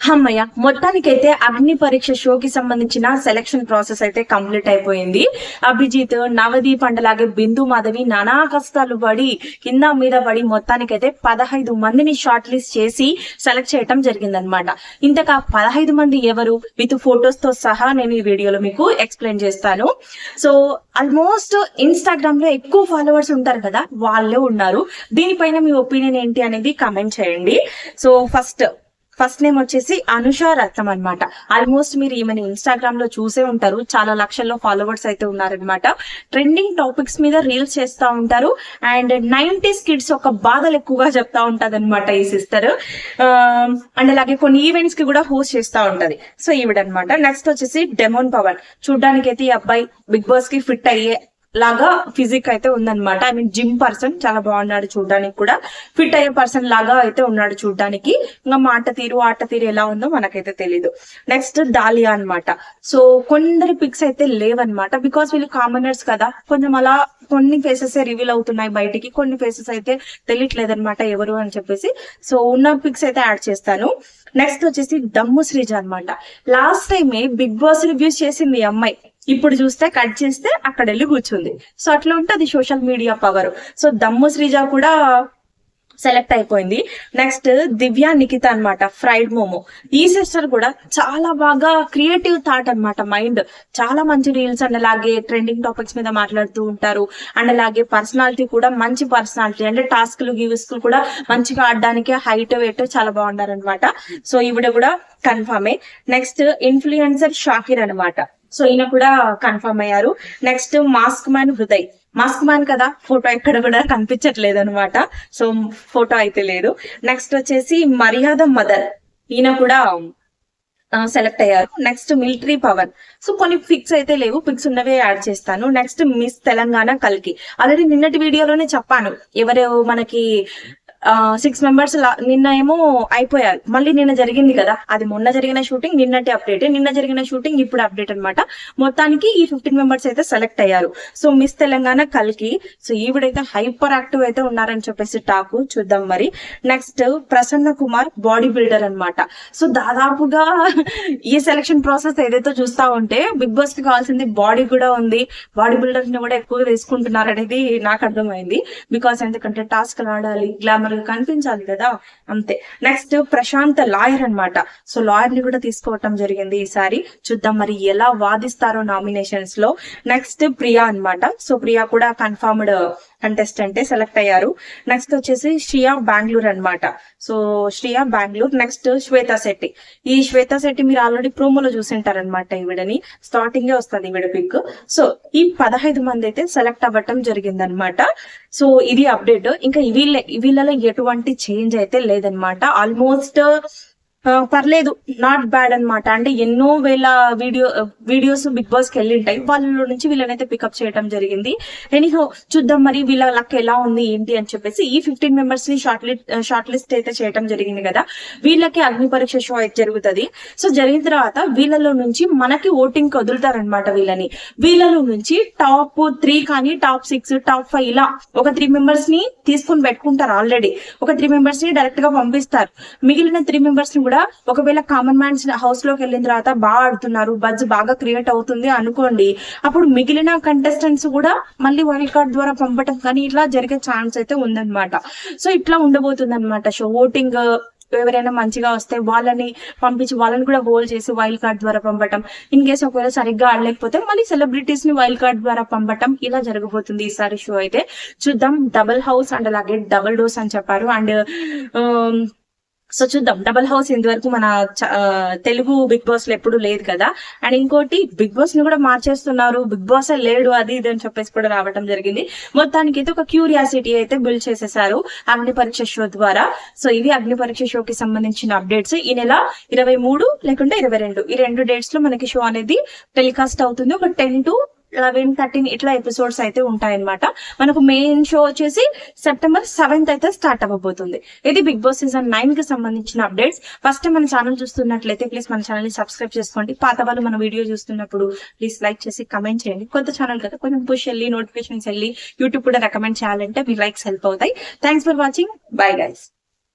అమ్మయ్య మొత్తానికైతే అగ్ని పరీక్ష షోకి సంబంధించిన సెలక్షన్ ప్రాసెస్ అయితే కంప్లీట్ అయిపోయింది. అభిజిత్ నవదీప్ అండలాగే బిందు మాధవి నానా కష్టాలు పడి కింద మీద పడి మొత్తానికైతే పదహైదు మందిని షార్ట్ లిస్ట్ చేసి సెలెక్ట్ చేయటం జరిగిందనమాట ఇంతక పదహైదు మంది ఎవరు? విత్ ఫొటోస్తో సహా నేను ఈ వీడియోలో మీకు ఎక్స్ప్లెయిన్ చేస్తాను. సో ఆల్మోస్ట్ ఇన్స్టాగ్రామ్లో ఎక్కువ ఫాలోవర్స్ ఉంటారు కదా వాళ్ళే ఉన్నారు. దీనిపైన మీ ఒపీనియన్ ఏంటి అనేది కమెంట్ చేయండి. సో ఫస్ట్ ఫస్ట్ నేమ్ వచ్చేసి అనుష రత్నం అన్నమాట. ఆల్మోస్ట్ మీరు ఈమెను ఇన్స్టాగ్రామ్లో చూసే ఉంటారు. చాలా లక్షల్లో ఫాలోవర్స్ అయితే ఉన్నారనమాట ట్రెండింగ్ టాపిక్స్ మీద రీల్స్ చేస్తూ ఉంటారు. అండ్ నైన్టీస్ కిడ్స్ ఒక బాధలు ఎక్కువగా చెప్తా ఉంటది అనమాట ఈ సిస్టర్ అండ్ um, అలాగే కొన్ని ఈవెంట్స్కి కూడా హోస్ట్ చేస్తూ ఉంటది. సో ఈవిడనమాట నెక్స్ట్ వచ్చేసి డెమోన్ పవన్ చూడడానికి అయితే ఈ అబ్బాయి బిగ్ బాస్కి ఫిట్ అయ్యే లాగా ఫిజిక్ అయితే ఉందన్నమాట. ఐ మీన్ జిమ్ పర్సన్ చాలా బాగున్నాడు చూడడానికి కూడా. ఫిట్ అయ్యే పర్సన్ లాగా అయితే ఉన్నాడు చూడడానికి. ఇంకా మాట తీరు ఆట తీరు ఎలా ఉందో మనకైతే తెలీదు. నెక్స్ట్ దాలియా అన్నమాట. సో కొందరి పిక్స్ అయితే లేవన్నమాట. బికాస్ వీళ్ళు కామనర్స్ కదా. కొంచెం అలా కొన్ని ఫేసెస్ రివీల్ అవుతున్నాయి బయటికి. కొన్ని ఫేసెస్ అయితే తెలియట్లేదు అనమాట ఎవరు అని చెప్పేసి. సో ఉన్న పిక్స్ అయితే యాడ్ చేస్తాను. నెక్స్ట్ వచ్చేసి దమ్ము శ్రీజ అన్నమాట. లాస్ట్ టైమే బిగ్ బాస్ రివ్యూస్ చేసింది అమ్మాయి. ఇప్పుడు చూస్తే కట్ చేస్తే అక్కడ వెళ్ళి కూర్చుంది. సో అట్లా ఉంటుంది సోషల్ మీడియా పవర్ సో దమ్ము శ్రీజ కూడా సెలెక్ట్ అయిపోయింది. నెక్స్ట్ దివ్య నిఖిత అన్నమాట. ఫ్రైడ్ మోమో ఈ సిస్టర్ కూడా చాలా బాగా క్రియేటివ్ థాట్ అన్నమాట మైండ్ చాలా మంచి రీల్స్ అండ్ అలాగే ట్రెండింగ్ టాపిక్స్ మీద మాట్లాడుతూ ఉంటారు. అండ్ అలాగే పర్సనాలిటీ కూడా మంచి పర్సనాలిటీ అంటే టాస్క్లు గివ్స్కులు కూడా మంచిగా ఆడడానికి హైట్ వెయిట్ చాలా బాగున్నారనమాట సో ఈవిడ కూడా కన్ఫర్మే నెక్స్ట్ ఇన్ఫ్లుయెన్సర్ షాకిర్ అనమాట సో ఈయన కూడా కన్ఫర్మ్ అయ్యారు. Next mask man Hriday mask man కదా ఫోటో ఎక్కడ కూడా కనిపించట్లేదు అనమాట సో ఫోటో అయితే లేదు. నెక్స్ట్ వచ్చేసి మర్యాద మదర్. ఈయన కూడా సెలెక్ట్ అయ్యారు. నెక్స్ట్ మిలిటరీ పవర్ సో కొన్ని పిక్స్ అయితే లేవు. పిక్స్ ఉన్నవే యాడ్ చేస్తాను. నెక్స్ట్ మిస్ తెలంగాణ కల్కి ఆల్రెడీ నిన్నటి వీడియోలోనే చెప్పాను. ఎవరు మనకి సిక్స్ మెంబర్స్ నిన్న ఏమో అయిపోయారు. మళ్ళీ నిన్న జరిగింది కదా. అది మొన్న జరిగిన షూటింగ్ నిన్నటి అప్డేట్ నిన్న జరిగిన షూటింగ్ ఇప్పుడు అప్డేట్ అన్నమాట. మొత్తానికి ఈ ఫిఫ్టీన్ మెంబర్స్ అయితే సెలెక్ట్ అయ్యారు. సో మిస్ తెలంగాణ కల్కి సో ఈవిడైతే హైపర్ యాక్టివ్ అయితే ఉన్నారని చెప్పేసి టాకు చూద్దాం మరి. Next Prasanna Kumar body builder అన్నమాట. సో దాదాపుగా ఈ సెలక్షన్ ప్రాసెస్ ఏదైతే చూస్తా ఉంటే బిగ్ బాస్కి కావాల్సింది బాడీ కూడా ఉంది. బాడీ బిల్డర్స్ని కూడా ఎక్కువగా తీసుకుంటున్నారు అనేది నాకు అర్థమైంది. బికాస్ ఎందుకంటే టాస్క్ ఆడాలి గ్లామర్ కనిపించాలి కదా? అంతే. నెక్స్ట్ ప్రశాంత్ లాయర్ అన్నమాట. సో లాయర్ని కూడా తీసుకోవటం జరిగింది ఈసారి. చూద్దాం మరి ఎలా వాదిస్తారో నామినేషన్స్లో. నెక్స్ట్ ప్రియా అన్నమాట. సో ప్రియా కూడా కన్ఫర్మ్డ్ కంటెస్టెంటే సెలెక్ట్ అయ్యారు. నెక్స్ట్ వచ్చేసి శ్రియా బెంగళూరు అన్నమాట. So Shriya Bengaluru next Shweta Shetty. ఈ శ్వేతా శెట్టి మీరు ఆల్రెడీ ప్రోమోలో చూసింటారనమాట ఈవిడని. స్టార్టింగ్ వస్తుంది ఈవిడ పిక్ సో ఈ పదహైదు మంది అయితే సెలెక్ట్ అవ్వటం జరిగిందనమాట సో ఇది అప్డేట్ ఇంకా వీళ్ళ వీళ్ళలో ఎటువంటి చేంజ్ అయితే లేదనమాట ఆల్మోస్ట్ పర్లేదు నాట్ బ్యాడ్ అన్నమాట. అంటే ఎన్నో వేల వీడియో వీడియోస్ బిగ్ బాస్కి వెళ్ళింటాయి. వాళ్ళ నుంచి వీళ్ళనైతే పికప్ చేయడం జరిగింది. ఎనీహో చూద్దాం మరి వీళ్ళ లక్ ఎలా ఉంది ఏంటి అని చెప్పేసి ఈ ఫిఫ్టీన్ మెంబర్స్ని షార్ట్ లిస్ట్ షార్ట్ లిస్ట్ అయితే చేయడం జరిగింది కదా. వీళ్ళకి అగ్ని పరీక్ష షో అయితే జరుగుతుంది. సో జరిగిన తర్వాత వీళ్ళలో నుంచి మనకి ఓటింగ్కి వదులుతారనమాట వీళ్ళని. వీళ్ళలో నుంచి టాప్ త్రీ కానీ టాప్ సిక్స్ టాప్ ఫైవ్ ఇలా ఒక త్రీ మెంబర్స్ని తీసుకొని పెట్టుకుంటారు ఆల్రెడీ ఒక త్రీ మెంబర్స్ని డైరెక్ట్గా పంపిస్తారు. మిగిలిన త్రీ మెంబర్స్ని కూడా ఒకవేళ కామన్ మ్యాన్స్ హౌస్లోకి వెళ్ళిన తర్వాత బాగా ఆడుతున్నారు బజ్ బాగా క్రియేట్ అవుతుంది అనుకోండి అప్పుడు మిగిలిన కంటెస్టెంట్స్ కూడా మళ్ళీ వైల్డ్ కార్డ్ ద్వారా పంపటం కానీ ఇట్లా జరిగే ఛాన్స్ అయితే ఉందన్నమాట. సో ఇట్లా ఉండబోతుంది అనమాట షో ఓటింగ్ uh, ఎవరైనా మంచిగా వస్తే వాళ్ళని పంపించి వాళ్ళని కూడా హోల్డ్ చేసి వైల్డ్ కార్డ్ ద్వారా పంపటం. ఇన్ కేస్ ఒకవేళ సరిగ్గా ఆడలేకపోతే మళ్ళీ సెలబ్రిటీస్ని వైల్డ్ కార్డ్ ద్వారా పంపటం ఇలా జరగబోతుంది ఈసారి షో అయితే. చూద్దాం డబుల్ హౌస్ అండ్ అలాగే డబుల్ డోస్ అని చెప్పారు. అండ్ సో చూద్దాం. డబల్ హౌస్ ఇంతవరకు మన చ- తెలుగు బిగ్ బాస్లో ఎప్పుడు లేదు కదా. అండ్ ఇంకోటి బిగ్ బాస్ని కూడా మార్చేస్తున్నారు. బిగ్ బాస్ లేడు అది ఇది అని చెప్పేసి కూడా రావడం జరిగింది. మొత్తానికి అయితే ఒక క్యూరియాసిటీ అయితే బిల్డ్ చేసేసారు అగ్ని పరీక్ష షో ద్వారా. సో ఇవి అగ్ని పరీక్ష షోకి సంబంధించిన అప్డేట్స్. ఈ నెల ఇరవై మూడు లేకుంటే ఇరవై రెండు. ఈ రెండు డేట్స్లో మనకి షో అనేది టెలికాస్ట్ అవుతుంది. ఒక టెన్ టు లెవెన్ థర్టీన్ ఇట్లా ఎపిసోడ్స్ అయితే ఉంటాయన్నమాట. మనకు మెయిన్ షో వచ్చేసి సెప్టెంబర్ సెవెంత్ అయితే స్టార్ట్ అవ్వబోతుంది. ఇది బిగ్ బాస్ సీజన్ నైన్కి సంబంధించిన అప్డేట్స్. ఫస్ట్ మన ఛానల్ చూస్తున్నట్లయితే ప్లీజ్ మన ఛానల్ని సబ్స్క్రైబ్ చేసుకోండి. పాత వాళ్ళు మన వీడియో చూస్తున్నప్పుడు ప్లీజ్ లైక్ చేసి కమెంట్ చేయండి. కొత్త ఛానల్ కదా కొంచెం పుష్ వెళ్ళి నోటిఫికేషన్స్ వెళ్ళి యూట్యూబ్ కూడా రికమెండ్ చేయాలంటే మీ లైక్స్ హెల్ప్ అవుతాయి. Thanks for watching bye guys